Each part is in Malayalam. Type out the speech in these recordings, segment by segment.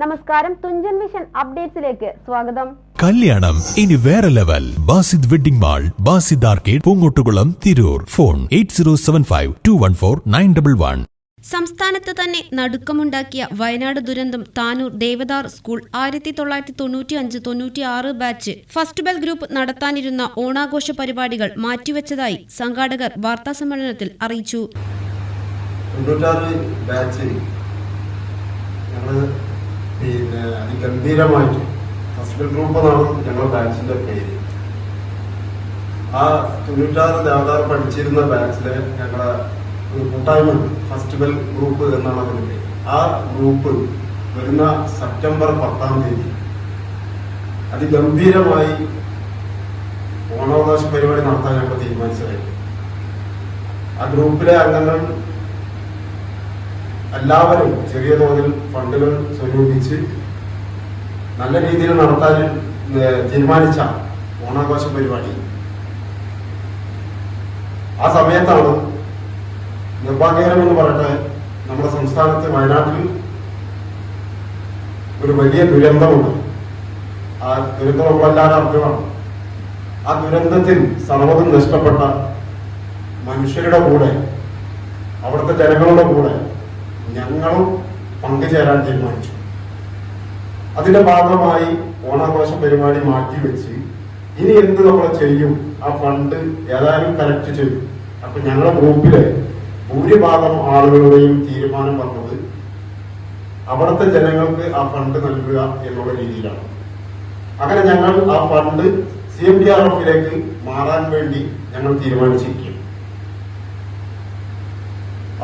നമസ്കാരം തുഞ്ചൻ വിഷൻ അപ്ഡേറ്റ്സിലേക്ക് സ്വാഗതം. കല്യാണം ഇനി വേറെ level. Basid wedding mall Basid arcade Poongottukulam Tirur. Phone eight zero seven five two one four nine double one. സംസ്ഥാനത്ത് തന്നെ നടുക്കമുണ്ടാക്കിയ വയനാട് ദുരന്തം താനൂർ ദേവദാർ സ്കൂൾ ആയിരത്തി തൊള്ളായിരത്തി തൊണ്ണൂറ്റി അഞ്ച് തൊണ്ണൂറ്റി ആറ് ബാച്ച് ഫസ്റ്റ് ബെൽ ഗ്രൂപ്പ് നടത്താനിരുന്ന ഓണാഘോഷ പരിപാടികൾ മാറ്റിവെച്ചതായി സംഘാടകർ വാർത്താ സമ്മേളനത്തിൽ അറിയിച്ചു. പിന്നെ അതിഗംഭീരമായിട്ട് ഹസ്ബൻഡ് ഗ്രൂപ്പ് എന്നാണ് ഞങ്ങളുടെ ബാച്ചിന്റെ പേര്. ആ തൊണ്ണൂറ്റാറ് ദേവതാർ പഠിച്ചിരുന്ന ബാച്ചിലെ ഞങ്ങളുടെ കൂട്ടായ്മ ഫെസ്റ്റിവൽ ഗ്രൂപ്പ് എന്നാണ് അതിന്റെ പേര്. ആ ഗ്രൂപ്പ് വരുന്ന സെപ്റ്റംബർ പത്താം തീയതി. അതിഗംഭീരമായി ഓണാവകാശ പരിപാടി നടത്താൻ ഞങ്ങൾ തീരുമാനിച്ചതായിരുന്നു. ആ ഗ്രൂപ്പിലെ അംഗങ്ങൾ എല്ലാവരും ചെറിയ തോതിൽ ഫണ്ടുകൾ സ്വരൂപിച്ച് നല്ല രീതിയിൽ നടത്താൻ തീരുമാനിച്ച ഓണാഘോഷ പരിപാടി. ആ സമയത്താണ് നിർഭാഗ്യകരം എന്ന് പറയട്ടെ നമ്മുടെ സംസ്ഥാനത്ത് വയനാട്ടിൽ ഒരു വലിയ ദുരന്തമുണ്ട്. ആ ദുരന്തം നമ്മളെല്ലാവരും അറിഞ്ഞതാണ്. ആ ദുരന്തത്തിൽ സർവതും നഷ്ടപ്പെട്ട മനുഷ്യരുടെ കൂടെ അവിടുത്തെ ജനങ്ങളുടെ കൂടെ ഞങ്ങളും പങ്കുചേരാൻ തീരുമാനിച്ചു. അതിന്റെ ഭാഗമായി ഓണാഘോഷ പരിപാടി മാറ്റിവെച്ച് ഇനി എന്ത് നമ്മൾ ചെയ്യും? ആ ഫണ്ട് ഏതായാലും കലക്ട് ചെയ്തു. അപ്പൊ ഞങ്ങളുടെ ഗ്രൂപ്പിലെ ഭൂരിഭാഗം ആളുകളുടെയും തീരുമാനം വന്നത് അവിടുത്തെ ജനങ്ങൾക്ക് ആ ഫണ്ട് നൽകുക എന്നുള്ള രീതിയിലാണ്. അങ്ങനെ ഞങ്ങൾ ആ fund C M D R എഫിലേക്ക് മാറാൻ വേണ്ടി ഞങ്ങൾ തീരുമാനിച്ചിരിക്കും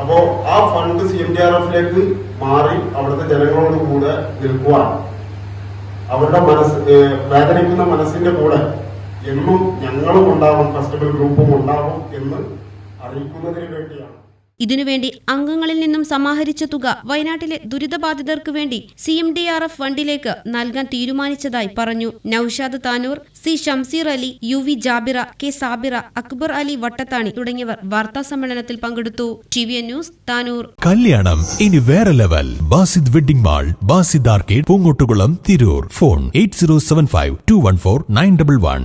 അപ്പോ ആ fund C M D R എഫിലേക്ക് മാറി അവിടുത്തെ ജനങ്ങളോട് കൂടെ നിൽക്കുവാൻ അവരുടെ മനസ്സ് വേദനിക്കുന്ന മനസ്സിന്റെ കൂടെ എന്നും ഞങ്ങളും ഉണ്ടാവും ഫെസ്റ്റിവൽ ഗ്രൂപ്പും ഉണ്ടാവും എന്ന് അറിയിക്കുന്നതിന് വേണ്ടിയാണ്. ഇതിനുവേണ്ടി അംഗങ്ങളിൽ നിന്നും സമാഹരിച്ച തുക വയനാട്ടിലെ ദുരിതബാധിതർക്ക് വേണ്ടി C M D R F ഫണ്ടിലേക്ക് നൽകാൻ തീരുമാനിച്ചതായി പറഞ്ഞു. Noushad Tanur C Shamsir Ali U V Jabira K Sabira Akbar Ali Vattathani തുടങ്ങിയവർ വാർത്താ സമ്മേളനത്തിൽ പങ്കെടുത്തു. T V news Tanur. കല്യാണം ഇനി വേറെ level. Basid wedding mall Basid arcade Poongottukulam Tirur. Phone eight zero seven five two one four nine double one.